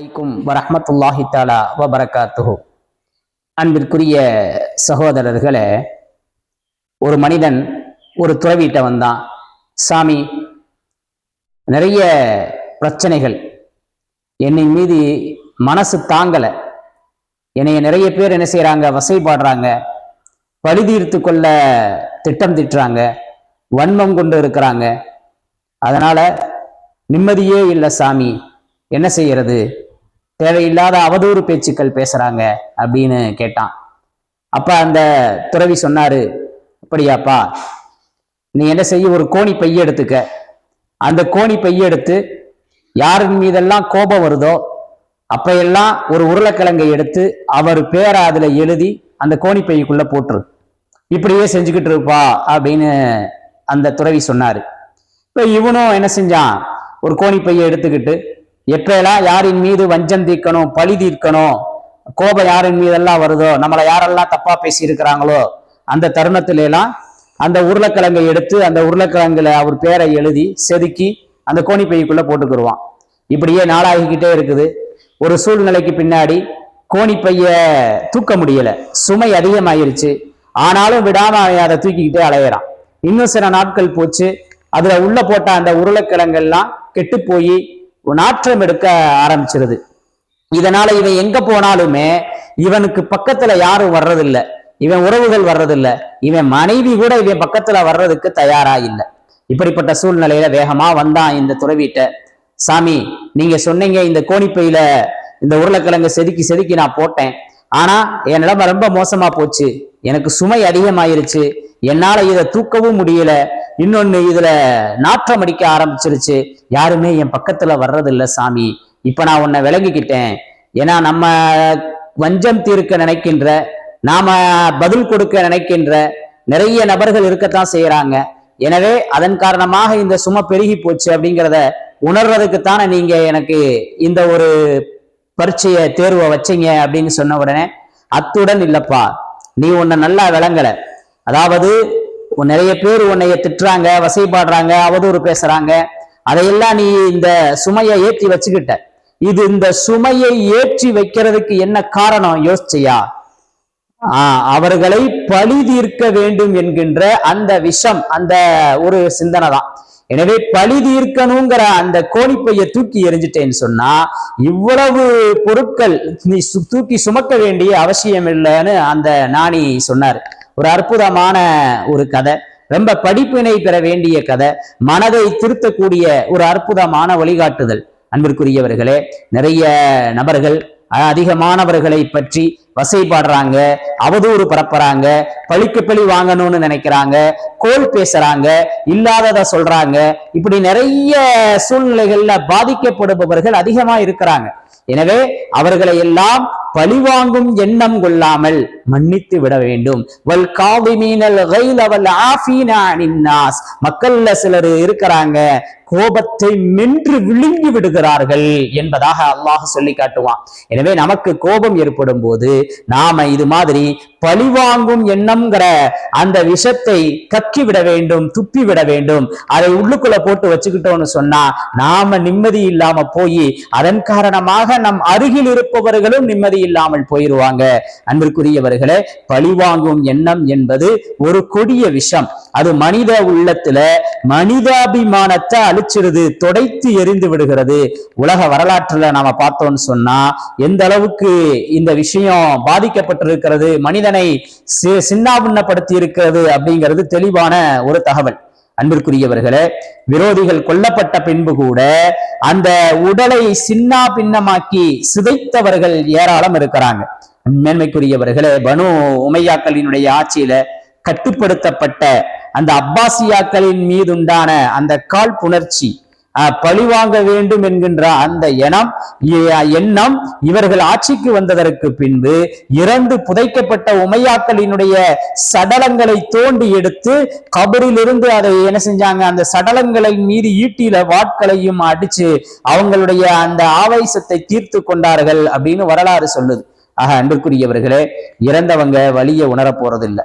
அலைக்கும் வரஹ்மத்துல்லாஹி தாலா வபரகாத்துஹு. அன்பிற்குரிய சகோதரர்களே ஒரு மனிதன் ஒரு துறவிட்ட வந்தான். சாமி நிறைய பிரச்சனைகள். என்னை மீது மனசு தாங்கலை. என்னைய நிறைய பேர் என்ன செய்கிறாங்க வசைப்பாடுறாங்க பழி தீர்த்து கொள்ள திட்டம் திட்டுறாங்க. வன்மம் கொண்டு இருக்கிறாங்க. அதனால நிம்மதியே இல்லை சாமி. என்ன செய்யறது? தேவையில்லாத அவதூறு பேச்சுக்கள் பேசுறாங்க அப்படின்னு கேட்டான். அப்ப அந்த துறவி சொன்னாரு அப்படியாப்பா நீ என்ன செய்ய ஒரு கோணி பைய எடுத்துக்க. அந்த கோணி பைய எடுத்து யாரின் மீதெல்லாம் கோபம் வருதோ அப்பையெல்லாம் எல்லாம் ஒரு உருளைக்கிழங்கை எடுத்து அவர் பேரை அதுல எழுதி அந்த கோணி பையக்குள்ள போட்டுரு. இப்படியே செஞ்சுக்கிட்டு இருப்பா அப்படின்னு அந்த துறவி சொன்னாரு. இப்ப இவனும் என்ன செஞ்சான்? ஒரு கோணி பையை எடுத்துக்கிட்டு எப்பெல்லாம் யாரின் மீது வஞ்சம் தீர்க்கணும் பழி தீர்க்கணும் கோபம் யாரின் மீதெல்லாம் வருதோ நம்மளை யாரெல்லாம் தப்பா பேசி இருக்கிறாங்களோ அந்த தருணத்துல எல்லாம் அந்த உருளைக்கிழங்கை எடுத்து அந்த உருளைக்கிழங்குல அவர் பேரை எழுதி செதுக்கி அந்த கோணி பைக்குள்ள போட்டுக்கிடுவான் இப்படியே நாளாகிக்கிட்டே இருக்குது. ஒரு சூழ்நிலைக்கு பின்னாடி கோணி பைய தூக்க முடியல. சுமை அதிகமாயிருச்சு. ஆனாலும் விடாம அவன் அதை தூக்கிக்கிட்டே அலையிறான். இன்னும் சில நாட்கள் போச்சு. அதுல உள்ள போட்ட அந்த உருளைக்கிழங்கெல்லாம் கெட்டு போய் நாற்றம் எடுக்க ஆரம்பிச்சிருது. இதனால இவன் எங்க போனாலுமே இவனுக்கு பக்கத்துல யாரும் வர்றதில்ல. இவன் உறவுகள் வர்றதில்ல. இவன் மனைவி கூட இவன் பக்கத்துல வர்றதுக்கு தயாரா இல்லை. இப்படிப்பட்ட சூழ்நிலையில வேகமா வந்தான் இந்த துறவிட்ட. சாமி நீங்க சொன்னீங்க இந்த கோணிப்பையில இந்த உருளைக்கிழங்கு செதுக்கி செதுக்கி நான் போட்டேன். ஆனா என் நிலைமை ரொம்ப மோசமா போச்சு. எனக்கு சுமை அதிகமாயிருச்சு. என்னால இதை தூக்கவும் முடியல. இன்னொன்னு இதுல நாற்றம் அடிக்க ஆரம்பிச்சிருச்சு. யாருமே என் பக்கத்துல வர்றதில்ல சாமி. இப்ப நான் உன்னை விளங்கிக்கிட்டேன். ஏன்னா நம்ம வஞ்சம் தீர்க்க நினைக்கின்ற நாம பதில் கொடுக்க நினைக்கின்ற நிறைய நபர்கள் இருக்கத்தான் செய்யறாங்க எனவே அதன் காரணமாக இந்த சுமை பெருகி போச்சு அப்படிங்கிறத உணர்றதுக்குத்தானே நீங்க எனக்கு இந்த ஒரு பரீட்சைய தேர்வை வச்சீங்க அப்படின்னு சொன்ன உடனே அத்துடன் இல்லப்பா நீ உன்னை நல்லா விளங்கல. அதாவது நிறைய பேர் உன்னைய திட்டுறாங்க வசைப்பாடுறாங்க அவதூறு பேசுறாங்க. அதையெல்லாம் நீ இந்த சுமையை ஏற்றி வச்சுக்கிட்ட. இது இந்த சுமையை ஏற்றி வைக்கிறதுக்கு என்ன காரணம்? யோசிச்சியா? ஆஹ் அவர்களை பழி தீர்க்க வேண்டும் என்கின்ற அந்த விஷம் அந்த ஒரு சிந்தனை தான். எனவே பழி தீர்க்கணுங்கிற அந்த கோணிப்பைய தூக்கி எரிஞ்சிட்டேன்னு சொன்னா இவ்வளவு பொருட்கள் நீ தூக்கி சுமக்க வேண்டிய அவசியம் இல்லைன்னு அந்த நாணி சொன்னார். ஒரு அற்புதமான ஒரு கதை. ரொம்ப படிப்பினை பெற வேண்டிய கதை. மனதை திருத்தக்கூடிய ஒரு அற்புதமான வழிகாட்டுதல். அன்பிற்குரியவர்களே நிறைய நபர்கள் அதிகமானவர்களை பற்றி வசைபாடுறாங்க அவதூறு பரப்புறாங்க பழிக்கு பழி வாங்கணும்னு நினைக்கிறாங்க கோல் பேசுறாங்க இல்லாதத சொல்றாங்க. இப்படி நிறைய சூழ்நிலைகள்ல பாதிக்கப்படுபவர்கள் அதிகமா இருக்கிறாங்க. எனவே அவர்களை எல்லாம் பழிவாங்கும் எண்ணம் கொள்ளாமல் மன்னித்து விட வேண்டும். வல் காவிமீனல் கைல வல் மக்கள்ல சிலர் இருக்கிறாங்க. கோபத்தை மென்று விழுங்கி விடுகிறார்கள் என்பதாக அல்லாஹ் சொல்லி காட்டுவான். எனவே நமக்கு கோபம் ஏற்படும் போது நாம இது மாதிரி பழிவாங்கும் எண்ணம்ங்கிற அந்த விஷத்தை கக்கி விட வேண்டும் துப்பி விட வேண்டும். அதை உள்ளுக்குள்ள போட்டு வச்சுக்கிட்டோம்னு சொன்னா நாம நிம்மதி இல்லாம போய் அதன் காரணமாக நம் அருகில் இருப்பவர்களும் நிம்மதி இல்லாமல் போயிருவாங்க. அன்பிற்குரியவர்களே பழிவாங்கும் எண்ணம் என்பது ஒரு கொடிய விஷம். அது மனித உள்ளத்துல மனிதாபிமானத்தை அழிச்சிருது தொடைத்து எரிந்து விடுகிறது. உலக வரலாற்றுல நாம பார்த்தோம்னு சொன்னா எந்த அளவுக்கு இந்த விஷயம் பாதிக்கப்பட்டிருக்கிறது மனிதனை சின்னாபின்னப்படுத்தி இருக்கிறது அப்படிங்கிறது தெளிவான ஒரு தகவல். அன்பிற்குரியவர்களே விரோதிகள் கொல்லப்பட்ட பின்பு கூட அந்த உடலை சின்னா பின்னமாக்கி சிதைத்தவர்கள் ஏராளம் இருக்கிறாங்க. மேன்மைக்குரியவர்களே பனு உமையாக்களினுடைய ஆட்சியில கட்டுப்படுத்தப்பட்ட அந்த அப்பாசியாக்களின் மீதுண்டான அந்த காழ்ப்புணர்ச்சி புணர்ச்சி பழிவாங்க வேண்டும் என்கின்ற அந்த எண்ணம் எண்ணம் இவர்கள் ஆட்சிக்கு வந்ததற்கு பின்பு இறந்து புதைக்கப்பட்ட உமையாக்களினுடைய சடலங்களை தோண்டி எடுத்து கபரிலிருந்து அதை என்ன செஞ்சாங்க? அந்த சடலங்களை மீது ஈட்டியில வாட்களையும் அடிச்சு அவங்களுடைய அந்த ஆவேசத்தை தீர்த்து கொண்டார்கள் அப்படின்னு வரலாறு சொல்லுது. ஆக அன்பிற்குரியவர்களே இறந்தவங்க வழியை உணர போறதில்லை.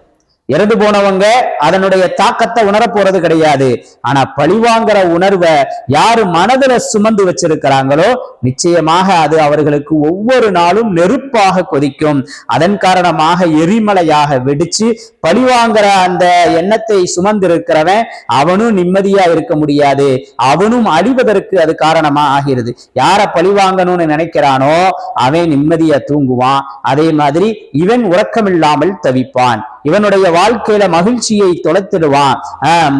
இறந்து போனவங்க அதனுடைய தாக்கத்தை உணர போறது கிடையாது. ஆனா பழிவாங்கிற உணர்வை யாரு மனதுல சுமந்து வச்சிருக்கிறாங்களோ நிச்சயமாக அது அவர்களுக்கு ஒவ்வொரு நாளும் நெருப்பாக கொதிக்கும். அதன் காரணமாக எரிமலையாக வெடிச்சு பழிவாங்கிற அந்த எண்ணத்தை சுமந்திருக்கிறவன் அவனும் நிம்மதியா இருக்க முடியாது. அவனும் அழிவதற்கு அது காரணமா ஆகிறது. யார பழிவாங்கணும்னு நினைக்கிறானோ அவன் நிம்மதியா தூங்குவான். அதே மாதிரி இவன் உறக்கமில்லாமல் தவிப்பான். இவனுடைய வாழ்க்கையில மகிழ்ச்சியை தொலைத்திடுவான்.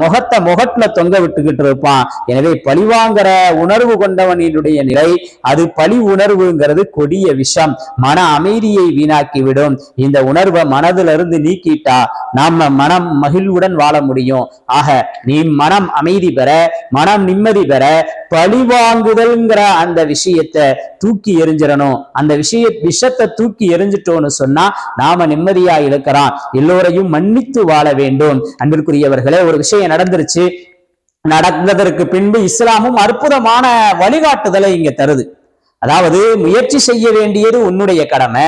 முகத்தை முகத்துல தொங்க விட்டுக்கிட்டு இருப்பான். எனவே பழிவாங்கிற உணர்வு கொண்டவனினுடைய நிலை அது பழி உணர்வுங்கிறது கொடிய விஷம். மன அமைதியை வீணாக்கி விடும் இந்த உணர்வை மனதிலிருந்து இருந்து நீக்கிட்டா நாம மனம் மகிழ்வுடன் வாழ முடியும். ஆக நீ மனம் அமைதி பெற மனம் நிம்மதி பெற பழிவாங்குதல்ங்கிற அந்த விஷயத்தை தூக்கி எரிஞ்சிடணும் அந்த விஷய விஷத்தை தூக்கி எரிஞ்சிட்டோம்னு சொன்னா நாம நிம்மதியா இருக்கிறான் எல்லோரையும் மன்னித்து வாழ வேண்டும். அன்பிற்குரியவர்களே ஒரு விஷயம் நடந்துருச்சு. நடந்ததற்கு பின்பு இஸ்லாமும் அற்புதமான வழிகாட்டுதலை இங்க தருது. அதாவது முயற்சி செய்ய வேண்டியது உன்னுடைய கடமை.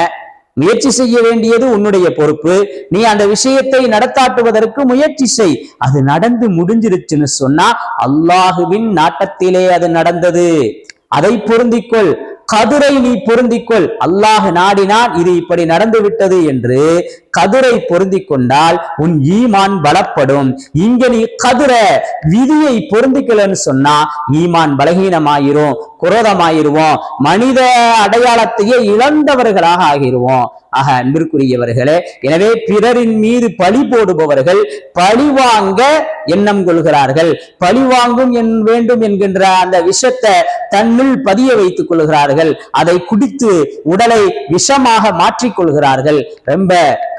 முயற்சி செய்ய வேண்டியது உன்னுடைய பொறுப்பு. நீ அந்த விஷயத்தை நடத்தாட்டுவதற்கு முயற்சி செய். அது நடந்து முடிஞ்சிருச்சுன்னு சொன்னா அல்லாஹுவின் நாட்டத்திலே அது நடந்தது. அதை பொருந்திக்கொள். கதுரை நீ பொருந்திக்கொள். அல்லாஹ் நாடினான் இது இப்படி நடந்து விட்டது என்று கதிரை பொருந்தி கொண்டால் உன் ஈமான் பலப்படும். இங்க நீ கதுர விதியை பொருந்திக்கலன்னு சொன்னா ஈமான் பலகீனமாயிரும் குரோதமாயிருவோம். மனித அடையாளத்தையே இழந்தவர்களாக ஆகிருவோம். ஆக அன்பிற்குரியவர்களே எனவே பிறரின் மீது பழி போடுபவர்கள் பழி வாங்க எண்ணம் கொள்கிறார்கள். பழி வாங்கும் என் வேண்டும் என்கின்ற அந்த விஷத்தை தன்னுள் பதிய வைத்துக் கொள்கிறார்கள். அதை குடித்து உடலை விஷமாக மாற்றிக் கொள்கிறார்கள். ரொம்ப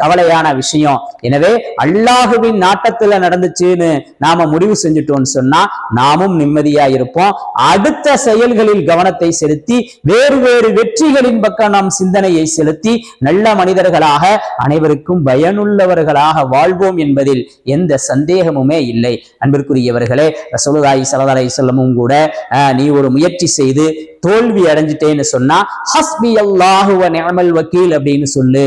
கவலையான விஷயம். எனவே அல்லாஹுவின் நாட்டத்துல நடந்துச்சுன்னு நாம முடிவு செஞ்சுட்டோம்னு சொன்னா நாமும் நிம்மதியா இருப்போம். அடுத்த செயல்களில் கவனத்தை செலுத்தி வேறு வேறு வெற்றிகளின் பக்கம் நாம் சிந்தனையை செலுத்தி நல்ல மனிதர்களாக அனைவருக்கும் பயனுள்ளவர்களாக வாழ்வோம் என்பதில் எந்த சந்தேகமுமே இல்லை. அன்பிற்குரியவர்களே ரசூலுல்லாஹி ஸல்லல்லாஹு செல்லமும் கூட நீ ஒரு முயற்சி செய்து தோல்வி அடைஞ்சிட்டேன்னு சொன்னா ஹஸ்பி அல்லாஹுவ வ வக்கீல் அப்படின்னு சொல்லு.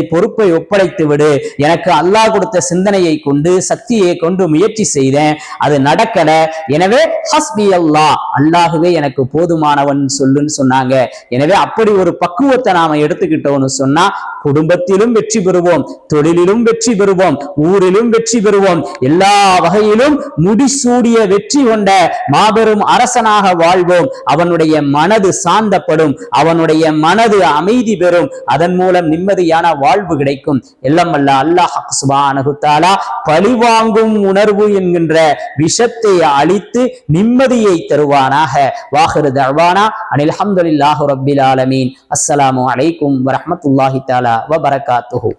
அல்லாஹ்விடத்திலே பொறுப்பை ஒப்படைத்து விடு. எனக்கு அல்லாஹ் கொடுத்த சிந்தனையை கொண்டு சக்தியை கொண்டு முயற்சி செய்தேன். அது நடக்கல. எனவே ஹஸ்பி அல்லாஹ் அல்லாஹுவே எனக்கு போதுமானவன் சொல்லுன்னு சொன்னாங்க. எனவே அப்படி ஒரு பக்குவத்தை நாம எடுத்துக்கிட்டோம்னு சொன்னா குடும்பத்திலும் வெற்றி பெறுவோம் தொழிலிலும் வெற்றி பெறுவோம் ஊரிலும் வெற்றி பெறுவோம். எல்லா வகையிலும் முடிசூடிய வெற்றி கொண்ட மாபெரும் அரசனாக வாழ்வோம். அவனுடைய மனது சாந்தப்படும் அவனுடைய மனது அமைதி பெறும். அதன் மூலம் நிம்மதியான வாழ்வு கிடைக்கும். எல்லாம் அல்ல அல்லாஹ் சுபானஹு பழிவாங்கும் உணர்வு என்கின்ற விஷத்தை அழித்து நிம்மதியை தருவானாக. வாஹரு தழ்வானா அனில் ஹம்துலில்லாஹி ரபில் ஆலமீன். அஸ்ஸலாமு அலைக்கும் வரமத்துல்லாஹி தாலா வபரகாத்துஹூ.